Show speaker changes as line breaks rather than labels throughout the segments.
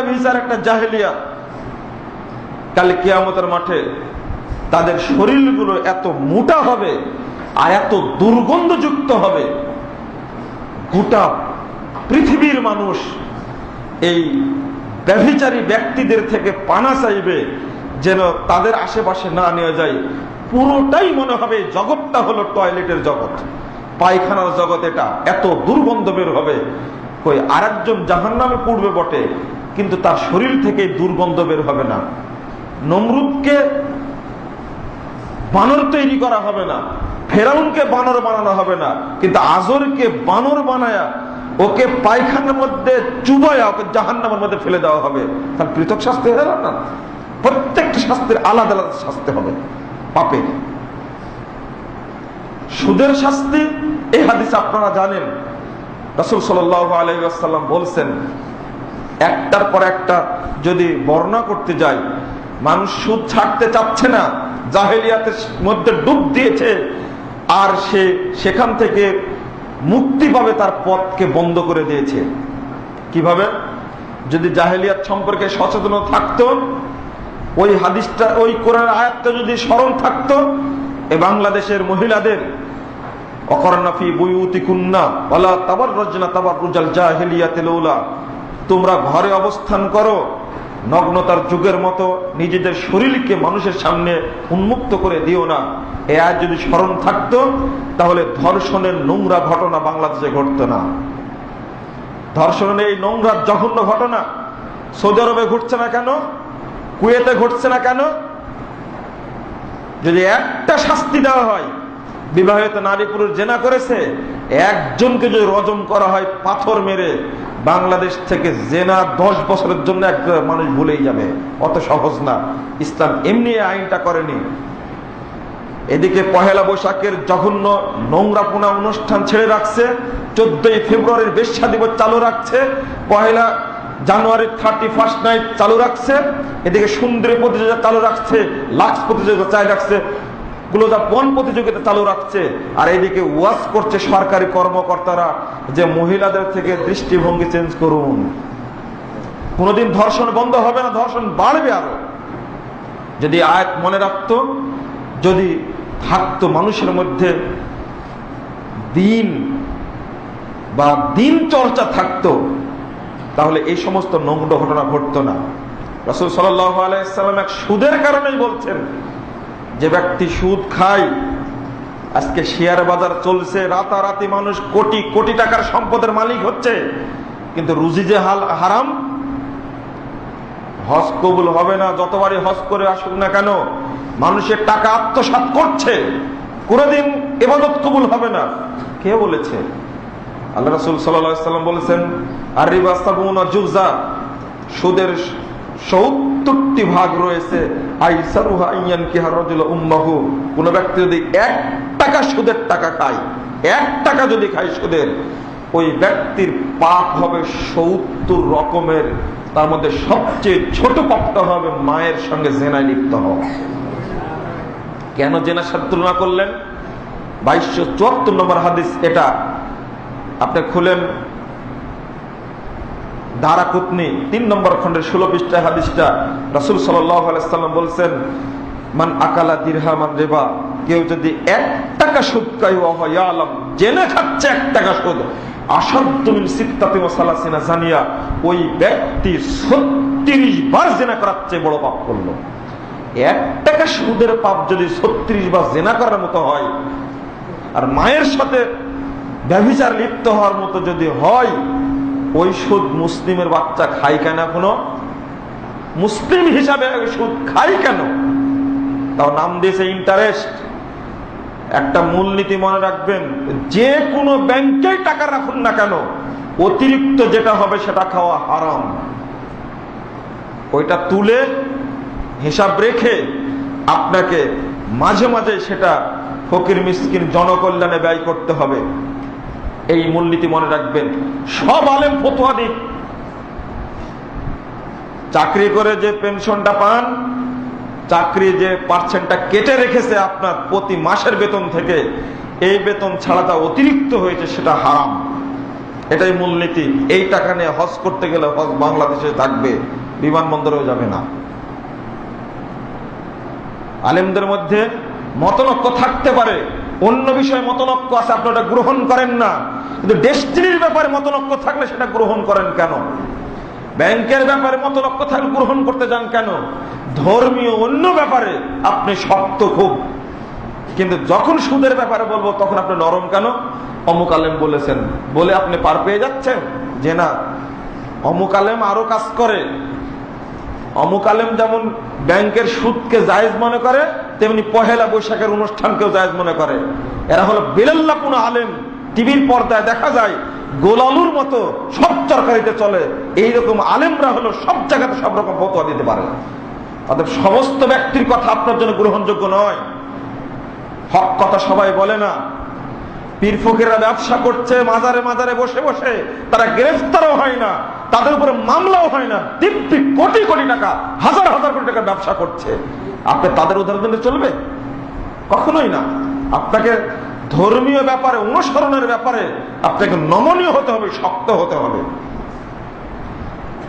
ভিসার একটা জাহেলিয়া কাল কিয়ামতের মাঠে তাদের শরীরগুলো এত মোটা হবে আর এত দুর্গন্ধযুক্ত হবে, গোটা পৃথিবীর মানুষ এই ব্যভিচারী ব্যক্তিদের থেকে পানা চাইবে যেন তাদের আশেপাশে না নেওয়া যায়। পুরোটাই মনে হবে জগৎটা হলো টয়লেটের জগৎ। পায়খানার জগৎ এটা। এত দুর্গন্ধ বের হবে। কই আর একজন জাহান নামে পড়বে বটে। কিন্তু তার শরীর থেকে দুর্গন্ধ বের হবে না। নমরুদকে বানর তৈরি করা হবে না, ফেরাউনকে বানর বানানো হবে না, কিন্তু আজরকে বানর বানায়া ওকে পায়খানার মধ্যে চুবায়া ওকে জাহান্নামের মধ্যে ফেলে দেওয়া হবে। তার পৃথক শাস্তি হয়ে গেল না? প্রত্যেকটা শাস্তির আলাদা আলাদা শাস্তি হবে পাপের সুদের শাস্তি এই হাদিস আপনারা জানেন। রসুল সাল্লাম বলছেন একটার পর একটা যদি বর্ণনা করতে যাই, মানুষ সুদ ছাড়তে চাচ্ছে না, জাহেলিয়াতের মধ্যে ডুব দিয়েছে, আর সে সেখান থেকে মুক্তি পাবে তার পথকে বন্ধ করে দিয়েছে। কীভাবে? যদি জাহেলিয়াত সম্পর্কে সচেতন থাকতো, ওই হাদিসটা, ওই কোরআন আয়াতটা যদি স্মরণ থাকতো, এ বাংলাদেশের মহিলাদের অকরনাফি বুয়ুতি কুন্না তাবার রজনা তাবার রুজাল জাহেলিয়াতে লৌলা তোমরা ঘরে অবস্থান করো। নগ্নতার যুগের মতো নিজেদের শরীরকে মানুষের সামনে উন্মুক্ত করে দিও না। এ আজ যদি স্মরণ থাকতো, তাহলে ধর্ষণের নোংরা ঘটনা বাংলাদেশে ঘটতো না। ধর্ষণের এই নোংরা জঘন্য ঘটনা সৌদি আরবে ঘটছে না কেন? কুয়েতে ঘটছে না কেন? যদি একটা শাস্তি দেওয়া হয় বিবাহিত নারী পুরুষ জেনা করেছে, একজনকে যদি রজম করা হয় পাথর মেরে, বাংলাদেশ থেকে জেনা দশ বছরের জন্য এক মানুষ ভুলেই যাবে। অত সহজ না। ইসলাম এমনি আইনটা করেনি। এদিকে পহেলা বৈশাখের জঘন্য নোংরাপোনা অনুষ্ঠান ছেড়ে রাখছে, চোদ্দই ফেব্রুয়ারির বেশ্যা দিবস চালু রাখছে, পহেলা জানুয়ারি থার্টি ফার্স্ট নাইট চালু রাখছে, এদিকে সুন্দরী প্রতিযোগিতা চালু রাখছে, লাক্স প্রতিযোগিতা চালু রাখছে পণ প্রতিযোগিতা চালু রাখছে। আর এদিকে ওয়াজ করছে সরকারি কর্মকর্তারা যে মহিলাদের থেকে দৃষ্টিভঙ্গি চেঞ্জ করুন। কোনোদিন ধর্ষণ বন্ধ হবে না, ধর্ষণ বাড়বে আরও। যদি আয়াত মনে রাখতো, যদি থাকতো মানুষের মধ্যে দিন বা দিন চর্চা থাকতো, তাহলে এই সমস্ত নোংর ঘটনা ঘটতো না। রসুল সাল্লাম এক সুদের কারণেই বলছেন যে ব্যক্তি সুদ খায়, আজকে শেয়ার বাজার চলছে, রাতারাতি মানুষ কোটি কোটি টাকার সম্পদের মালিক হচ্ছে, কিন্তু রুজি যে হাল হারাম, হজ কবুল হবে না, যতবারই হজ করে আসুক না কেন, মানুষের টাকা আত্মসাত করছে, কোনোদিন এবাদত কবুল হবে না। কে বলেছে? আল্লাহ রসুল সাল্লাম বলেছেন আর রিবাস্তাবুনা জুজা সুদের সত্তরটি ভাগ রয়েছে। কোন ব্যক্তি যদি এক টাকা সুদের টাকা খায়, এক টাকা যদি খায় সুদের, ওই ব্যক্তির পাপ হবে সত্তর রকমের। তার মধ্যে সবচেয়ে ছোট পাপটা হবে মায়ের সঙ্গে জেনায় লিপ্ত হওয়া। কেন জেনার সাথে তুলনা করলেন? বাইশশো চুয়াত্তর নম্বর হাদিস এটা। আপনি খুলেন দারাকুতনি তিন নম্বর খন্ডের ষোলো পৃষ্ঠা হাদিসটা রসুল সাল্লাম বলছেন, মান আকালা দিরহামান রেবা কেউ যদি এক টাকা সুদ খাই আলম জেনে খাচ্ছে এক টাকা সুদ। জানিয়া, ওই ব্যক্তি জেনা করার চেয়ে বড় পাপ করল। সুদের পাপ যদি জেনা করার মতো হয়, আর মায়ের সাথে ব্যভিচার লিপ্ত হওয়ার মতো যদি হয় ওই সুদ মুসলিমের বাচ্চা খাই কেন এখনও? মুসলিম হিসাবে সুদ খাই কেন? তাও নাম দিয়েছে ইন্টারেস্ট একটা মূলনীতি মনে রাখবেন, যে কোনো ব্যাংকে টাকা রাখুন না কেন, অতিরিক্ত যেটা হবে সেটা খাওয়া হারাম। ওইটা তুলে হিসাব রেখে আপনাকে মাঝে মাঝে সেটা ফকির, মিসকিন, জনকল্যাণে ব্যয় করতে হবে। এই মূলনীতি মনে রাখবেন। সব আলেম ফতোয়া দিক। চাকরি করে যে পেনশনটা পান, চাকরি যে পার্সেন্টটা কেটে রেখেছে আপনার প্রতি মাসের বেতন থেকে, এই বেতন ছাড়া যা অতিরিক্ত হয়েছে, সেটা হারাম। এটাই মূলনীতি। এই টাকা নিয়ে হজ করতে গেলে হজ বাংলাদেশে থাকবে, বিমানবন্দরেও যাবে না। আলেমদের মধ্যে মতনক্য থাকতে পারে অন্য বিষয়ে মতনক্য আছে, আপনি ওটা গ্রহণ করেন না। কিন্তু ডেস্টিনির ব্যাপারে মতনক্য থাকলে সেটা গ্রহণ করেন কেন? ব্যাংকের ব্যাপারে মতনক্য থাকলে গ্রহণ করতে যান কেন? ধর্মীয় অন্য ব্যাপারে আপনি শক্ত খুব। কিন্তু যখন সুদের ব্যাপারে বলব, তখন আপনি নরম কেন? অমুক আলেম বলেছেন। বলে আপনি পার পেয়ে যাচ্ছেন? যে না, অমুক আলেম আরও কাজ করে। অমুক আলেম যেমন ব্যাংকের সুদকে জায়েজ মনে করে, তেমনি পহেলা বৈশাখের অনুষ্ঠানকেও জায়েজ মনে করে। এরা হলো বেলাল্লাপুন আলেম। টিভির পর্দায় দেখা যায়, গোলালুর মতো সব তরকারিতে চলে। এইরকম আলেমরা হলো সব জায়গাতে সব রকম ফতোয়া দিতে পারে। অতএব সমস্ত ব্যক্তির কথা আপনার জন্য গ্রহণযোগ্য নয়। হক কথা সবাই বলে না। পীর ফকিরা ব্যবসা করছে, মাজারে মাজারে বসে বসে, তারা গ্রেফতারও হয় না। তাদের উপরে মামলাও হয় না। দিব্যি কোটি কোটি টাকা, হাজার হাজার কোটি টাকা ব্যবসা করছে। আপনি তাদের উদাহরণ দিলে চলবে? কখনোই না। আপনাকে ধর্মীয় ব্যাপারে, অনুসরণের ব্যাপারে আপনাকে নমনীয় হতে হবে, শক্ত হতে হবে।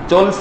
চলছে